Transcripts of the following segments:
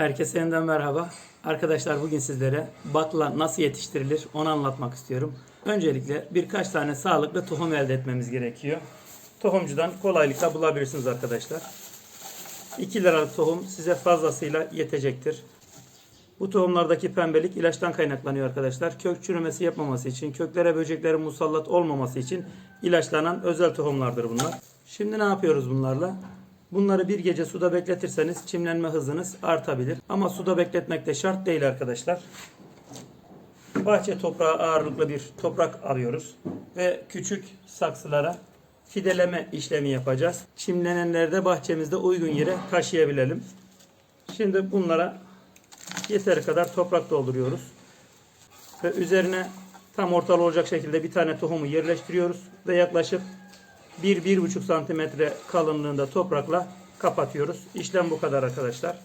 Herkese yeniden merhaba. Arkadaşlar bugün sizlere bakla nasıl yetiştirilir onu anlatmak istiyorum. Öncelikle birkaç tane sağlıklı tohum elde etmemiz gerekiyor. Tohumcudan kolaylıkla bulabilirsiniz arkadaşlar. 2 liralık tohum size fazlasıyla yetecektir. Bu tohumlardaki pembelik ilaçtan kaynaklanıyor arkadaşlar. Kök çürümesi yapmaması için, köklere böceklerin musallat olmaması için ilaçlanan özel tohumlardır bunlar. Şimdi ne yapıyoruz bunlarla? Bunları bir gece suda bekletirseniz çimlenme hızınız artabilir. Ama suda bekletmek de şart değil arkadaşlar. Bahçe toprağı ağırlıklı bir toprak alıyoruz ve küçük saksılara fideleme işlemi yapacağız. Çimlenenleri de bahçemizde uygun yere taşıyabilelim. Şimdi bunlara yeteri kadar toprak dolduruyoruz. Ve üzerine tam ortalı olacak şekilde bir tane tohumu yerleştiriyoruz ve yaklaşık 1-1,5 santimetre kalınlığında toprakla kapatıyoruz. İşlem bu kadar arkadaşlar.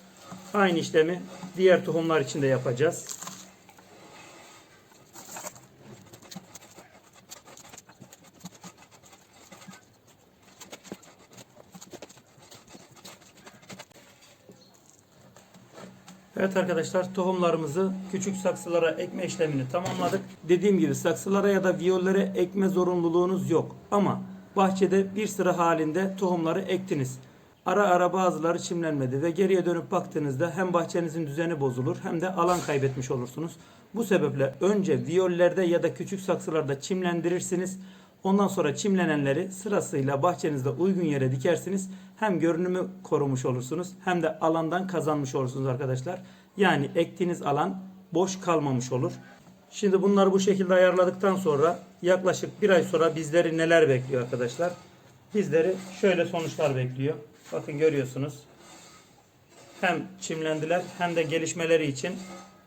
Aynı işlemi diğer tohumlar için de yapacağız. Evet arkadaşlar tohumlarımızı küçük saksılara ekme işlemini tamamladık. Dediğim gibi saksılara ya da viyollere ekme zorunluluğunuz yok. Ama bahçede bir sıra halinde tohumları ektiniz. Ara ara bazıları çimlenmedi ve geriye dönüp baktığınızda hem bahçenizin düzeni bozulur hem de alan kaybetmiş olursunuz. Bu sebeple önce viyollerde ya da küçük saksılarda çimlendirirsiniz. Ondan sonra çimlenenleri sırasıyla bahçenizde uygun yere dikersiniz. Hem görünümü korumuş olursunuz hem de alandan kazanmış olursunuz arkadaşlar. Yani ektiğiniz alan boş kalmamış olur. Şimdi bunları bu şekilde ayarladıktan sonra yaklaşık bir ay sonra bizleri neler bekliyor arkadaşlar? Bizleri şöyle sonuçlar bekliyor. Bakın görüyorsunuz. Hem çimlendiler hem de gelişmeleri için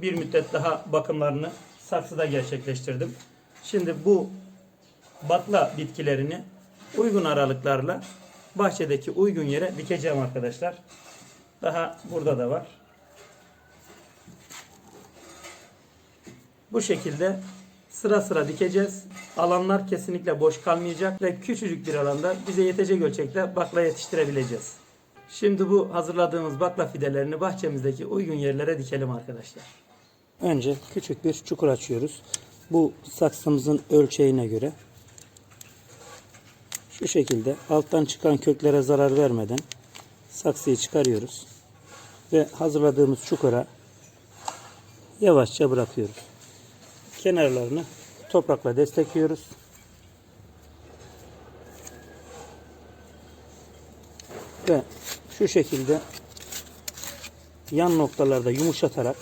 bir müddet daha bakımlarını saksıda gerçekleştirdim. Şimdi bu bakla bitkilerini uygun aralıklarla bahçedeki uygun yere dikeceğim arkadaşlar. Daha burada da var. Bu şekilde sıra sıra dikeceğiz. Alanlar kesinlikle boş kalmayacak ve küçücük bir alanda bize yetecek ölçekte bakla yetiştirebileceğiz. Şimdi bu hazırladığımız bakla fidelerini bahçemizdeki uygun yerlere dikelim arkadaşlar. Önce küçük bir çukur açıyoruz. Bu saksımızın ölçeğine göre şu şekilde alttan çıkan köklere zarar vermeden saksıyı çıkarıyoruz. Ve hazırladığımız çukura yavaşça bırakıyoruz. Kenarlarını toprakla destekliyoruz. Ve şu şekilde yan noktalarda yumuşatarak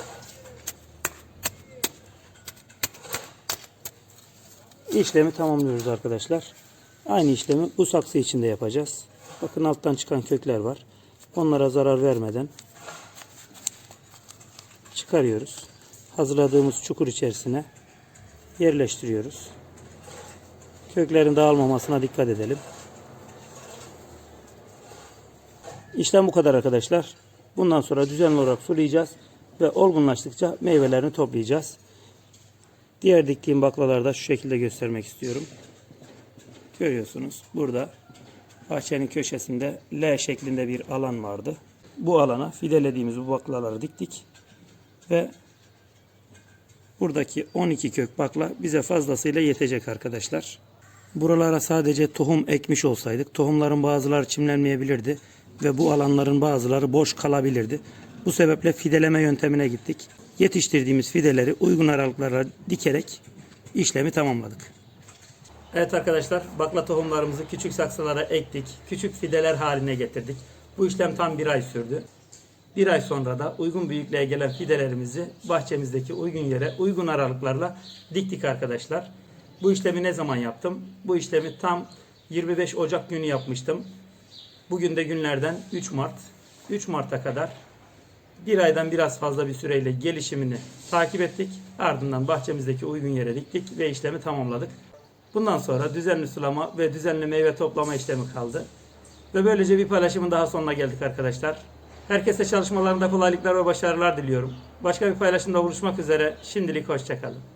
işlemi tamamlıyoruz arkadaşlar. Aynı işlemi bu saksı için de yapacağız. Bakın alttan çıkan kökler var. Onlara zarar vermeden çıkarıyoruz. Hazırladığımız çukur içerisine yerleştiriyoruz. Köklerin dağılmamasına dikkat edelim. İşlem bu kadar arkadaşlar. Bundan sonra düzenli olarak sulayacağız ve olgunlaştıkça meyvelerini toplayacağız. Diğer diktiğim baklalarda şu şekilde göstermek istiyorum. Görüyorsunuz burada bahçenin köşesinde L şeklinde bir alan vardı. Bu alana fidelediğimiz bu baklaları diktik ve buradaki 12 kök bakla bize fazlasıyla yetecek arkadaşlar. Buralara sadece tohum ekmiş olsaydık tohumların bazıları çimlenmeyebilirdi ve bu alanların bazıları boş kalabilirdi. Bu sebeple fideleme yöntemine gittik. Yetiştirdiğimiz fideleri uygun aralıklarla dikerek işlemi tamamladık. Evet arkadaşlar bakla tohumlarımızı küçük saksılara ektik. Küçük fideler haline getirdik. Bu işlem tam bir ay sürdü. Bir ay sonra da uygun büyüklüğe gelen fidelerimizi bahçemizdeki uygun yere uygun aralıklarla diktik arkadaşlar. Bu işlemi ne zaman yaptım? Bu işlemi tam 25 Ocak günü yapmıştım. Bugün de günlerden 3 Mart. 3 Mart'a kadar bir aydan biraz fazla bir süreyle gelişimini takip ettik. Ardından bahçemizdeki uygun yere diktik ve işlemi tamamladık. Bundan sonra düzenli sulama ve düzenli meyve toplama işlemi kaldı. Ve böylece bir paylaşımın daha sonuna geldik arkadaşlar. Herkese çalışmalarında kolaylıklar ve başarılar diliyorum. Başka bir paylaşımda buluşmak üzere. Şimdilik hoşçakalın.